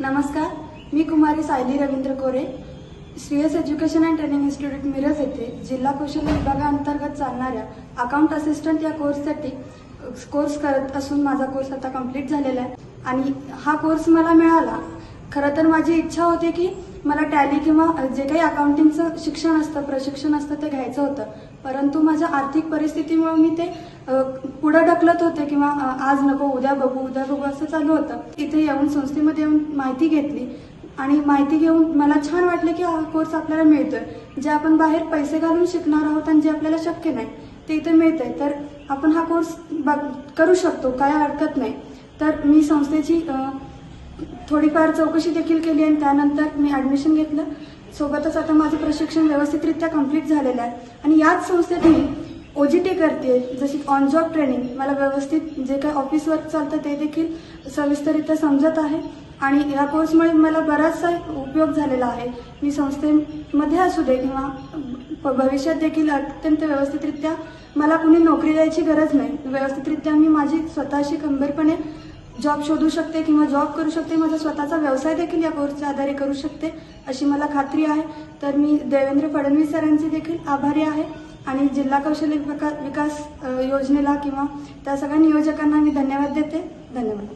नमस्कार मी Kumari Sayali Ravindra Kore. Shreyas education and training institute Miraj येथे जिल्हा कौशल्य विभागाअंतर्गत चालणाऱ्या अकाउंट असिस्टंट या कोर्ससाठी कोर्स करत असून माझा कोर्स आता कंप्लीट झालेला आहे. आणि हा कोर्स मला मिळाला. खरं तर माझी इच्छा होती की मला टॅली किंवा जे काही अकाउंटिंगचं शिक्षण असतं प्रशिक्षण असतं ते घ्यायचं होतं. परंतु माझ्या आर्थिक परिस्थितीमुळे मी ते पुढं ढकलत होते किंवा आज नको उद्या बघू उद्या बघू असं चालू होतं. इथे येऊन संस्थेमध्ये येऊन माहिती घेतली आणि माहिती घेऊन मला छान वाटलं की हा कोर्स आपल्याला मिळतोय. जे आपण बाहेर पैसे घालून शिकणार आहोत आणि जे आपल्याला शक्य नाही ते इथे मिळतंय. तर आपण हा कोर्स बघ- करू शकतो काय हरकत नाही. तर मी संस्थेची थोडीफार चौकशी देखील केली आणि त्यानंतर मी ॲडमिशन घेतलं. सोबतच आता माझं प्रशिक्षण व्यवस्थितरित्या कंप्लीट झालेलं आहे. आणि याच संस्थेत मी ओ जी टी करते जशी ऑन जॉब ट्रेनिंग मला व्यवस्थित जे काही ऑफिस वर्क चालतं ते देखील सविस्तररित्या समजत आहे. आणि या कोर्समुळे मला बराचसा उपयोग झालेला आहे. मी संस्थेमध्ये असू दे किंवा प- भविष्यात देखील अत्यंत व्यवस्थितरित्या मला कुणी नोकरी द्यायची गरज नाही. व्यवस्थितरित्या मी माझी स्वतःशी खंबीरपणे जॉब शोधू शकते किंवा जॉब करू शकते. माझा स्वतःचा व्यवसाय देखील या कोर्सच्या आधारे करू शकते अशी मला खात्री आहे. तर मी देवेंद्र फडणवीस सरांचे देखील आभारी आहे. आणि जिल्हा कौशल्य विकास योजनेला किंवा त्या सगळ्या नियोजकांना मी धन्यवाद देते. धन्यवाद.